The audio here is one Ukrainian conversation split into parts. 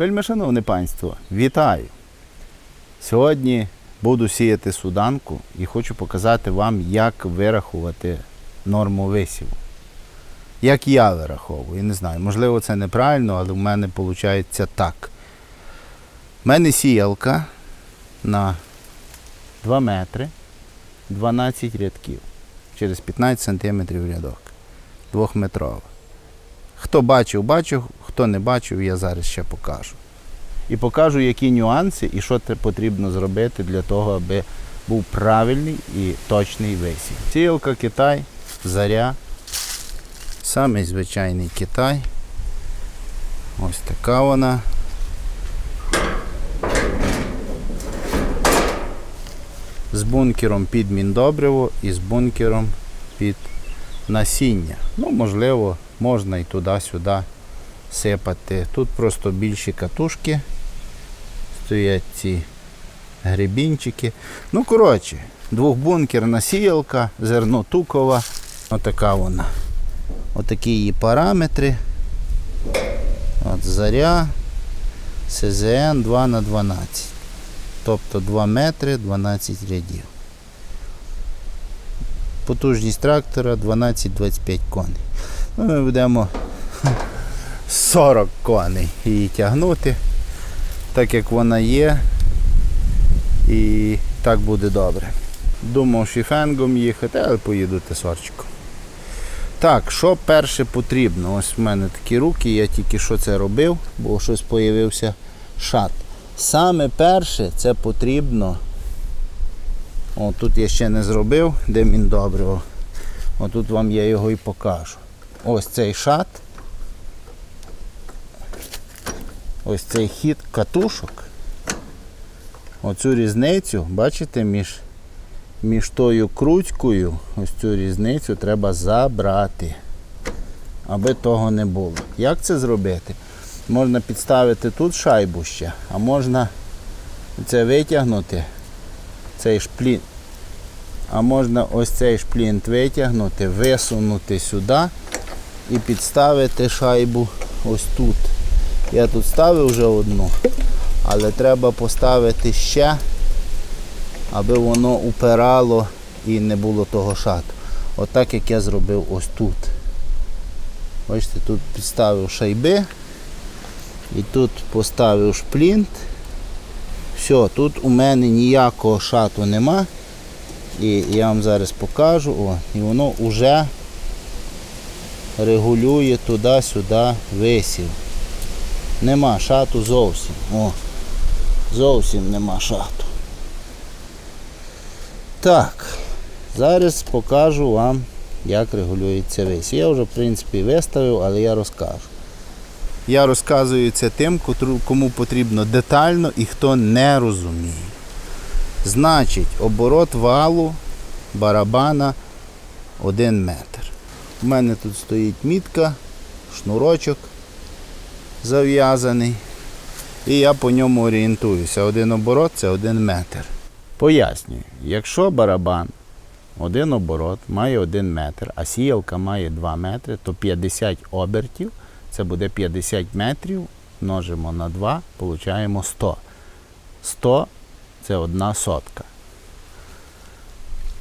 Вельми шановне панство, вітаю! Сьогодні буду сіяти суданку і хочу показати вам, як вирахувати норму висіву. Як я вираховую, не знаю, можливо, це неправильно, але в мене виходить так. У мене сіялка на 2 метри 12 рядків через 15 см рядок. Двохметрова. Хто бачив, бачив, хто не бачив, я зараз ще покажу. І покажу, які нюанси і що потрібно зробити для того, аби був правильний і точний висів. Сіялка Китай, заря. Самий звичайний Китай. Ось така вона. З бункером під міндобриво і з бункером під насіння. Ну, можливо, можна і туди-сюди сипати. Тут просто більші катушки. Стоять ці гребінчики. Ну, коротше, двохбункерна сіялка, зерно тукова. Отака вона. Отакі її параметри. От заря. СЗН 2 на 12. Тобто 2 метри 12 рядів. Потужність трактора 12-25 коней. Ну, ми будемо 40 коней її тягнути, так як вона є. І так буде добре. Думав шіфенгом їхати, але поїду тесорчиком. Так, що перше потрібно? Ось в мене такі руки, я тільки що це робив, бо щось з'явився шат. Саме перше це потрібно. О, тут я ще не зробив, де він добриво. Отут вам я його і покажу. Ось цей шат. Ось цей хід катушок. Оцю різницю, бачите, між, між тою крутькою, ось цю різницю треба забрати, аби того не було. Як це зробити? Можна підставити тут шайбу ще, а можна це витягнути, цей шплінт. А можна ось цей шплінт витягнути, висунути сюди і підставити шайбу ось тут. Я тут ставив вже одну, але треба поставити ще, аби воно упирало і не було того шату. Отак як я зробив ось тут. Бачите, тут підставив шайби і тут поставив шплінт. Все, тут у мене ніякого шату нема. І я вам зараз покажу, о, і воно вже регулює туди-сюди висів. Нема шату зовсім. О, зовсім нема шату. Так, зараз покажу вам, як регулюється висів. Я вже, в принципі, виставив, але я розкажу. Я розказую це тим, кому потрібно детально і хто не розуміє. Значить, оборот валу барабана 1 метр. У мене тут стоїть мітка, шнурочок зав'язаний. І я по ньому орієнтуюся. Один оборот це 1 метр. Пояснюю, якщо барабан один оборот має 1 метр, а сіялка має 2 метри, то 50 обертів це буде 50 метрів, множимо на 2, получаємо 100. 100 це одна сотка.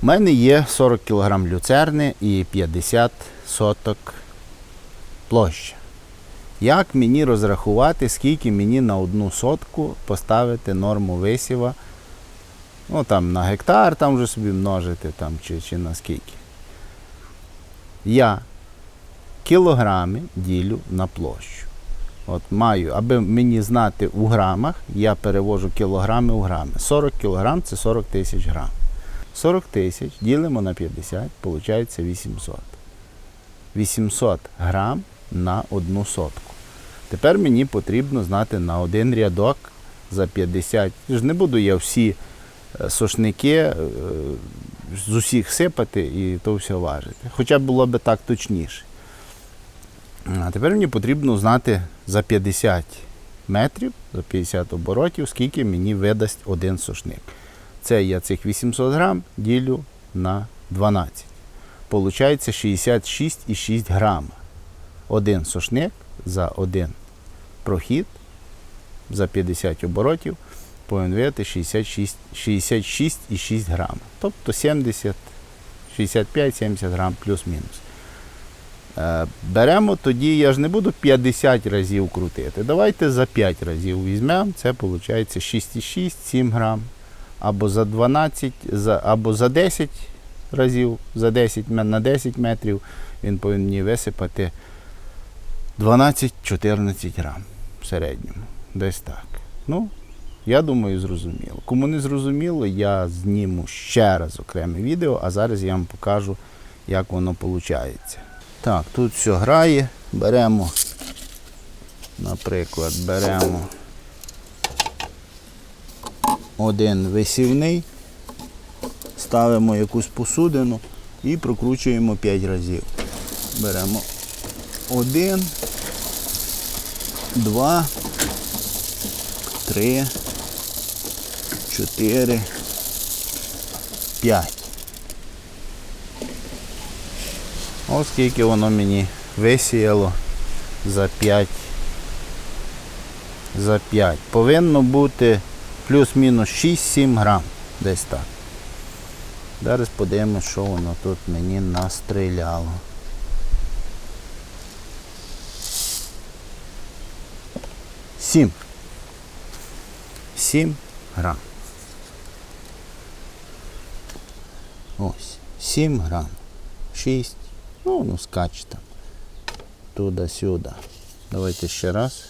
У мене є 40 кг люцерни і 50 соток площа. Як мені розрахувати, скільки мені на одну сотку поставити норму висіва? Ну там на гектар там вже собі множити там, чи, чи на скільки. Я кілограми ділю на площу. От маю, аби мені знати у грамах, я перевожу кілограми у грами. 40 кілограм це 40 тисяч грам. 40 тисяч ділимо на 50, виходить 800. 800 грам на одну сотку. Тепер мені потрібно знати на один рядок за 50. Ж не буду я всі е, сошники е, з усіх сипати і то все важити. Хоча було б так точніше. А тепер мені потрібно знати за 50 метрів, за 50 оборотів, скільки мені видасть один сошник. Це я цих 800 грам ділю на 12. Получається 66,6 грама. Один сошник за один прохід за 50 оборотів повинен вияти 66 66,6 грам. Тобто 70, 65-70 грам плюс-мінус. Е, Беремо тоді, я ж не буду 50 разів крутити. Давайте за 5 разів візьмемо. Це виходить 6,6-7 грам. Або за 12, за, або за 10 разів, за 10 на 10 метрів він повинен висипати 12-14 грам в середньому. Десь так. Ну, я думаю, зрозуміло. Кому не зрозуміло, я зніму ще раз окреме відео, а зараз я вам покажу, як воно виходить. Так, тут все грає. Беремо, наприклад, беремо один висівний, ставимо якусь посудину і прокручуємо 5 разів. Беремо один, два, три, чотири, п'ять. Ось скільки воно мені висіяло за 5. За 5. Повинно бути плюс-мінус 6-7 грам. Десь так. Зараз подивимось, що воно тут мені настріляло. Сім. Сім грам. Ось. Сім грам. Шість. Ну, ну скач там. Туди-сюди. Давайте ще раз.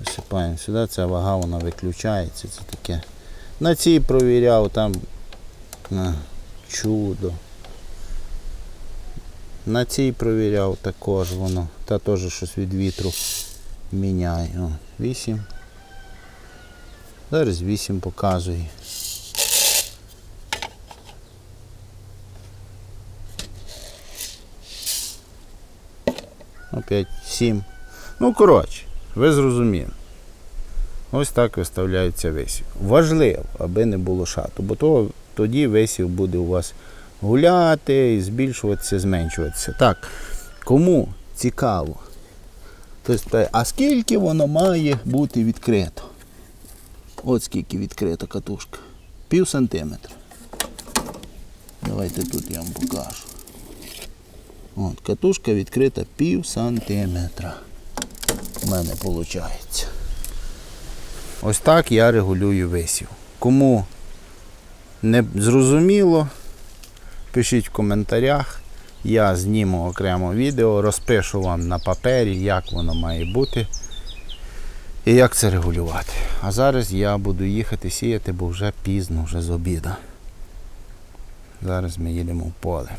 Висипаємо сюди. Ця вага вона виключається. Це таке. На цій провіряв, там на, чудо. На цій провіряв також воно. Та теж щось від вітру міняє. О, 8. Зараз 8 показує. Опять 7. Ну, коротше, ви зрозуміли. Ось так виставляється висів. Важливо, аби не було шату, бо то, тоді висів буде у вас гуляти, збільшуватися, зменшуватися. Так, кому цікаво, питає, а скільки воно має бути відкрито? От скільки відкрита катушка. Пів сантиметра. Давайте тут я вам покажу. От, катушка відкрита пів сантиметра. У мене виходить. Ось так я регулюю висів. Кому не зрозуміло, пишіть в коментарях. Я зніму окремо відео, розпишу вам на папері, як воно має бути і як це регулювати. А зараз я буду їхати сіяти, бо вже пізно, вже з обіда. Зараз ми їдемо в поле.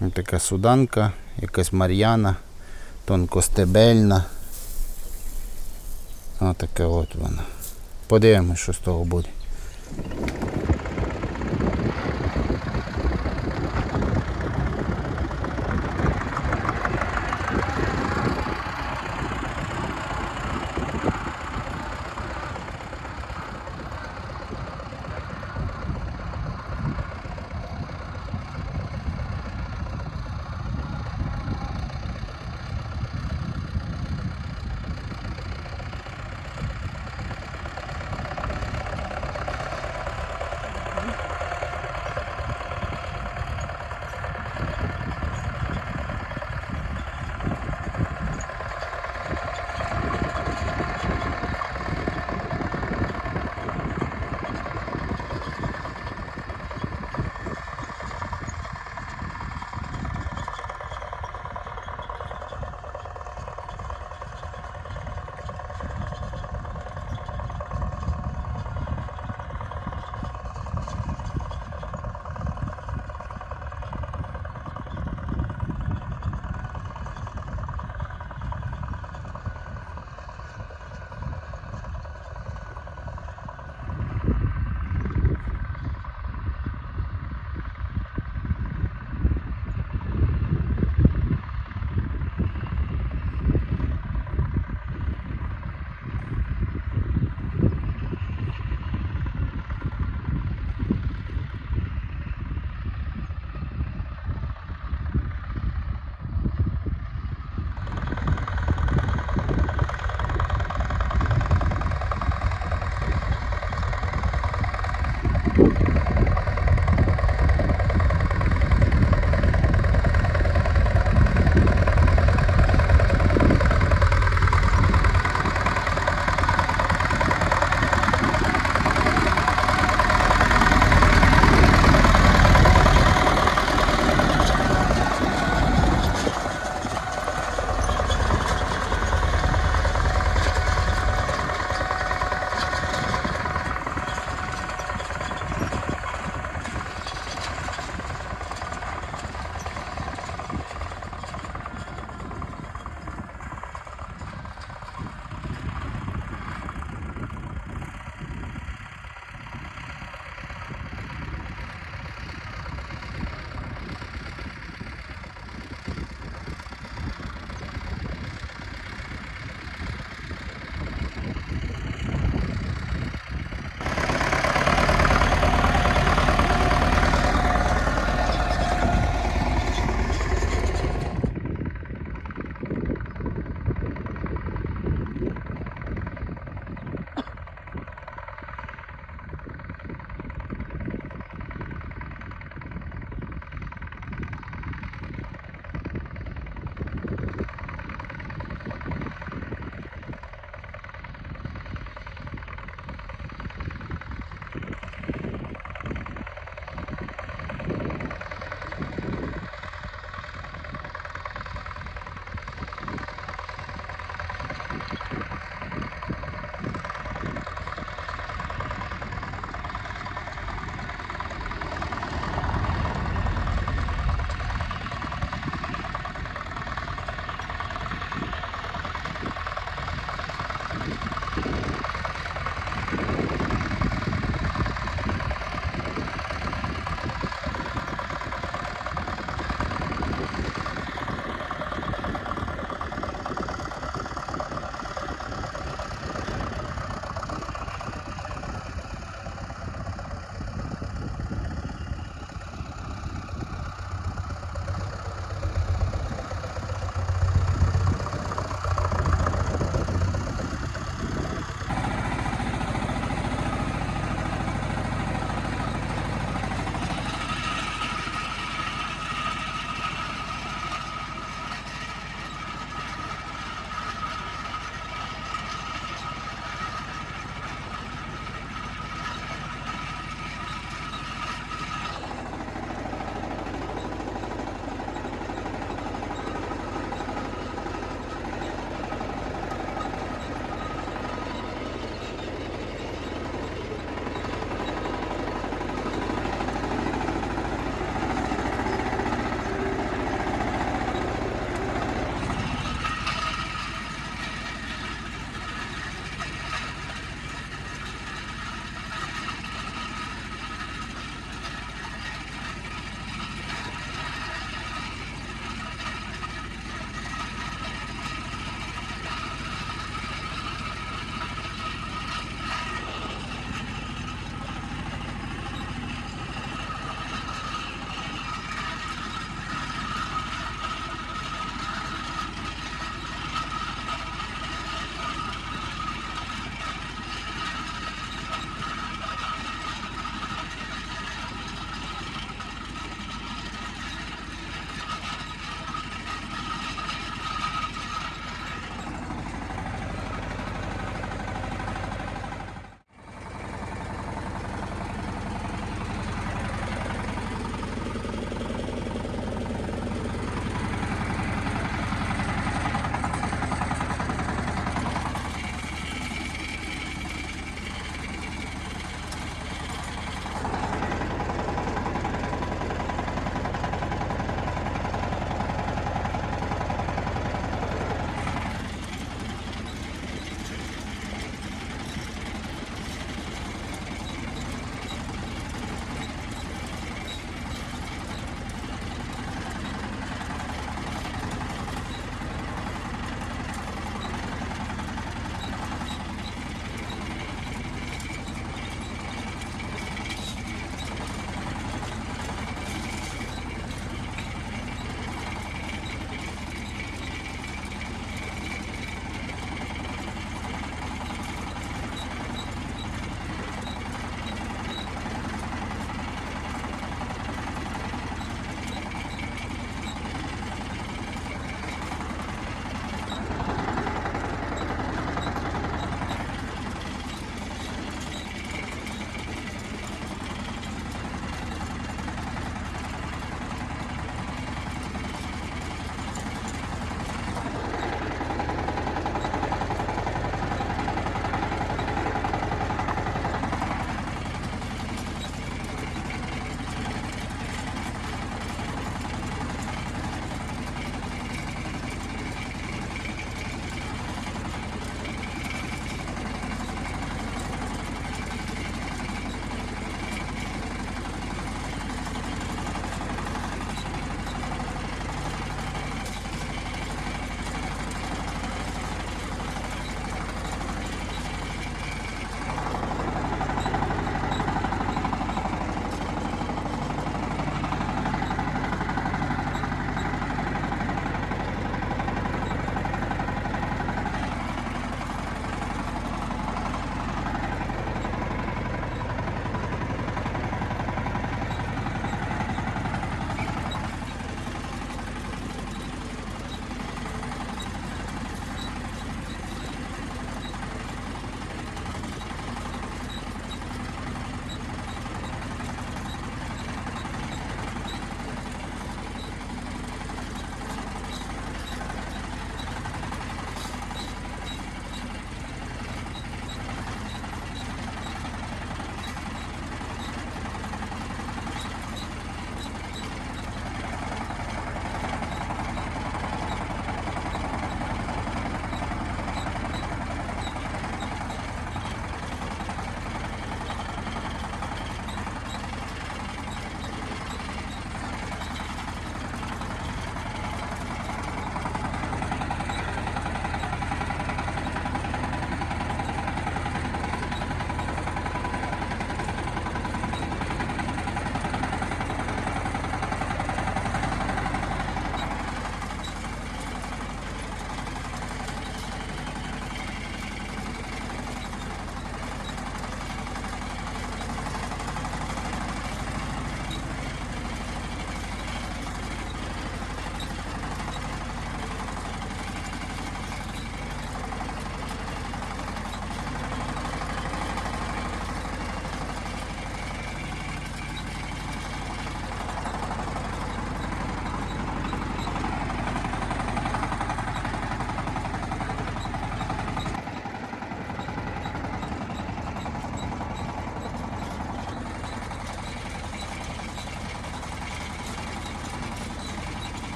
Ось така суданка, якась мар'яна, тонкостебельна. Отаке от вона. Подивимось, що з того буде.